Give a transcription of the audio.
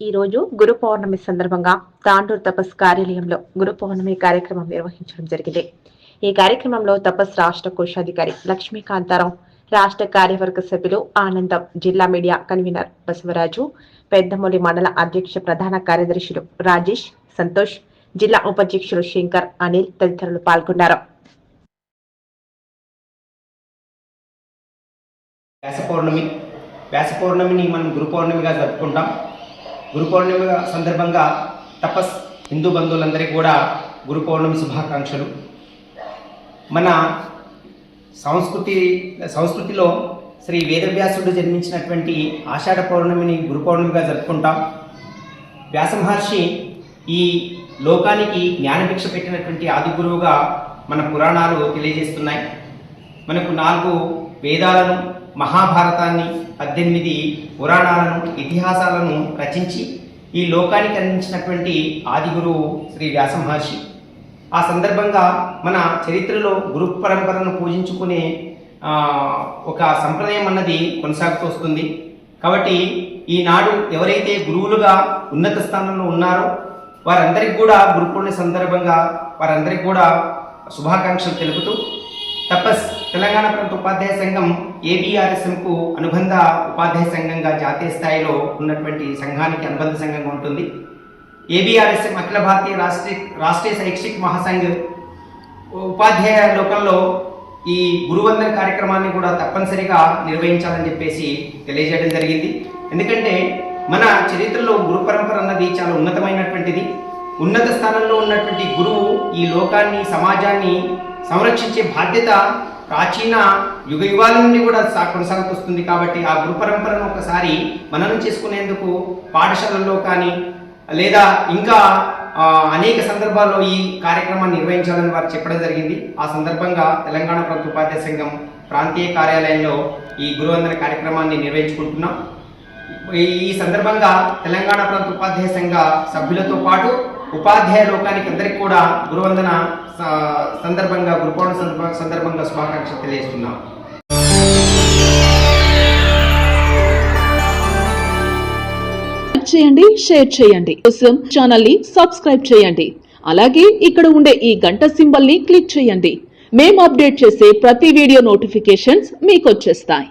ఈ రోజు గురు పౌర్ణమి సందర్భంగా తాండూరు తపస్ కార్యాలయంలో గురు పౌర్ణమి కార్యక్రమం నిర్వహించడం జరిగింది. ఈ కార్యక్రమంలో తపస్ రాష్ట్ర కోశాధికారి లక్ష్మీకాంతారావు రాష్ట్ర కార్యవర్గ సభ్యులు ఆనందం జిల్లా మీడియా కన్వీనర్ బసవరాజు పెద్దమూలి మండల అధ్యక్ష ప్రధాన కార్యదర్శులు రాజేష్ సంతోష్ జిల్లా ఉపాధ్యక్షులు శంకర్ అనిల్ తదితరులు పాల్గొన్నారు. వ్యాస పౌర్ణమి. వ్యాస పౌర్ణమిని మనం గురు పౌర్ణమిగా జరుపుకుంటాం. గురు పౌర్ణమి సందర్భంగా తపస్ హిందూ బంధువులందరికీ కూడా గురు పౌర్ణమి శుభాకాంక్షలు. మన సంస్కృతి సంస్కృతిలో శ్రీ వేదవ్యాసుడు జన్మించినటువంటి ఆషాఢ పౌర్ణమిని గురు పౌర్ణమిగా జరుపుకుంటాం. వ్యాసమహర్షి ఈ లోకానికి జ్ఞానభిక్ష పెట్టినటువంటి ఆది గురువుగా మన పురాణాలు తెలియజేస్తున్నాయి. మనకు నాలుగు వేదాలను మహాభారతాన్ని పద్దెనిమిది పురాణాలను ఇతిహాసాలను రచించి ఈ లోకానికి అందించినటువంటి ఆదిగురువు శ్రీ వ్యాస మహర్షి. ఆ సందర్భంగా మన చరిత్రలో గురు పరంపరను పూజించుకునే ఒక సంప్రదాయం అన్నది కొనసాగుతూ వస్తుంది. కాబట్టి ఈనాడు ఎవరైతే గురువులుగా ఉన్నత స్థానంలో ఉన్నారో వారందరికీ కూడా గురు సందర్భంగా వారందరికీ కూడా శుభాకాంక్షలు తెలుపుతూ తపస్ తెలంగాణ ప్రాంత ఉపాధ్యాయ సంఘం ఏబిఆర్ఎస్ఎంకు అనుబంధ ఉపాధ్యాయ సంఘంగా జాతీయ స్థాయిలో ఉన్నటువంటి సంఘానికి అనుబంధ సంఘంగా ఉంటుంది. ఏబిఆర్ఎస్ఎం అఖిల భారతీయ రాష్ట్రీయ రాష్ట్రీయ శైక్షిక మహాసంఘ్ ఉపాధ్యాయ లోకంలో ఈ గురువందన కార్యక్రమాన్ని కూడా తప్పనిసరిగా నిర్వహించాలని చెప్పేసి తెలియజేయడం జరిగింది. ఎందుకంటే మన చరిత్రలో గురు పరంపర అన్నది చాలా ఉన్నతమైనటువంటిది. ఉన్నత స్థానంలో ఉన్నటువంటి గురువు ఈ లోకాన్ని సమాజాన్ని సంరక్షించే బాధ్యత ప్రాచీన యుగ యుగాల నుండి కూడా సా- కొనసాగుతొస్తుంది కాబట్టి ఆ గురు పరంపరను ఒకసారి మననం చేసుకునేందుకు పాఠశాలల్లో కానీ లేదా ఇంకా అనేక సందర్భాల్లో ఈ కార్యక్రమాన్ని నిర్వహించాలని వారు చెప్పడం జరిగింది. ఆ సందర్భంగా తెలంగాణ ప్రభుత్వ ఉపాధ్యాయ సంఘం ప్రాంతీయ కార్యాలయంలో ఈ గురువందన కార్యక్రమాన్ని నిర్వహించుకుంటున్నాం. ఈ- ఈ సందర్భంగా తెలంగాణ ప్రాంత ఉపాధ్యాయ సంఘ సభ్యులతో పాటు ఉపాధ్యాయ లోకానికి అందరికి కూడా గురువందన సందర్భంగా గురు సందర్భ- సందర్భంగా శుభాకాంక్షలు తెలియజేస్తున్నాం. చేయండి షేర్ చేయండి. కోసం ఛానల్ని సబ్స్క్రైబ్ చేయండి. అలాగే ఇక్కడ ఉండే ఈ గంట సింబల్ని క్లిక్ చేయండి. మేము అప్డేట్ చేసే ప్రతి వీడియో నోటిఫికేషన్స్ మీకు వచ్చేస్తాయి.